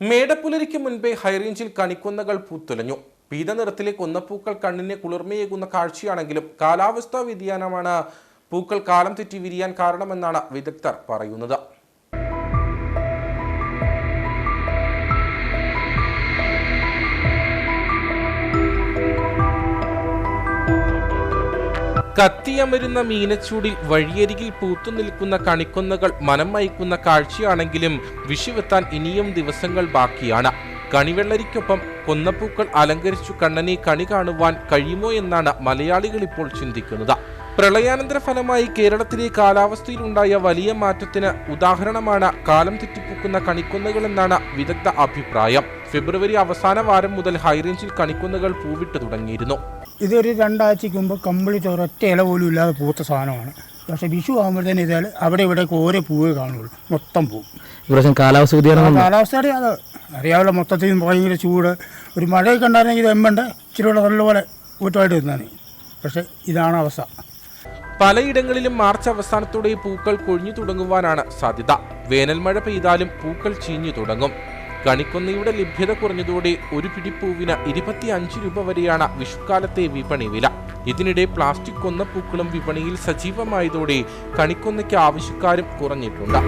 മേടപ്പുലരിക്ക് മുൻപേ ഹൈറേഞ്ചിൽ കണിക്കൊന്നകൾ പൂത്തുലഞ്ഞു. പീത നിറത്തിലെ കൊന്നപ്പൂക്കൾ കണ്ണിനെ കുളിർമയേകുന്ന കാഴ്ചയാണെങ്കിലും കാലാവസ്ഥാ വ്യതിയാനമാണ് പൂക്കൾ കാലം തെറ്റി വിരിയാൻ കാരണമെന്നാണ് വിദഗ്ധർ പറയുന്നത്. കത്തിയമരുന്ന മീനച്ചൂടിൽ വഴിയരികിൽ പൂത്തു നിൽക്കുന്ന കണിക്കൊന്നകൾ മനം മയക്കുന്ന കാഴ്ചയാണെങ്കിലും വിഷുവെത്താൻ ഇനിയും ദിവസങ്ങൾ ബാക്കിയാണ്. കണിവെള്ളരിക്കൊപ്പം കൊന്നപ്പൂക്കൾ അലങ്കരിച്ചു കണ്ണനെ കണി കാണുവാൻ കഴിയുമോ എന്നാണ് മലയാളികൾ ഇപ്പോൾ ചിന്തിക്കുന്നത്. പ്രളയാനന്തര ഫലമായി കേരളത്തിലെ കാലാവസ്ഥയിലുണ്ടായ വലിയ മാറ്റത്തിന് ഉദാഹരണമാണ് കാലം തെറ്റിപ്പൊക്കുന്ന കണിക്കുന്നകളെന്നാണ് വിദഗ്ധ അഭിപ്രായം. ഫെബ്രുവരി അവസാന വാരം മുതൽ ഹൈറേഞ്ചിൽ കണിക്കുന്നകൾ പൂവിട്ട് തുടങ്ങിയിരുന്നു. ഇതൊരു രണ്ടാഴ്ചയ്ക്ക് മുമ്പ് കംപ്ലീറ്റ് ഒരൊറ്റ ഇല പോലും ഇല്ലാതെ പൂത്ത സാധനമാണ്. പക്ഷേ വിഷു ആകുമ്പോഴത്തേന് ഇതാൽ അവിടെ ഇവിടെ ഓരോ പൂവേ കാണുള്ളൂ. മൊത്തം പൂവും. ഇപ്രാവശ്യം കാലാവസ്ഥ വ്യതിയാനം കാലാവസ്ഥയുടെ അത് അറിയാവുള്ള മൊത്തത്തിൽ ഭയങ്കര ചൂട്. ഒരു മഴയൊക്കെ ഉണ്ടായിരുന്നെങ്കിൽ ഇത് എമ്മണ്ട് ഇച്ചിരി കൂടെ നല്ലപോലെ കൂട്ടമായിട്ട് നിന്നാണ്. പക്ഷേ ഇതാണ് അവസ്ഥ. പലയിടങ്ങളിലും മാർച്ച് അവസാനത്തോടെ പൂക്കൾ കൊഴിഞ്ഞു തുടങ്ങുവാനാണ് സാധ്യത. വേനൽ മഴ പെയ്താലും പൂക്കൾ ചീഞ്ഞു തുടങ്ങും. കണിക്കൊന്നയുടെ ലഭ്യത കുറഞ്ഞതോടെ ഒരു പിടിപ്പൂവിന് ഇരുപത്തിയഞ്ച് രൂപ വരെയാണ് വിഷുക്കാലത്തെ വിപണി വില. ഇതിനിടെ പ്ലാസ്റ്റിക് കൊന്ന പൂക്കളും വിപണിയിൽ സജീവമായതോടെ കണിക്കൊന്നയ്ക്ക് ആവശ്യക്കാരും കുറഞ്ഞിട്ടുണ്ട്.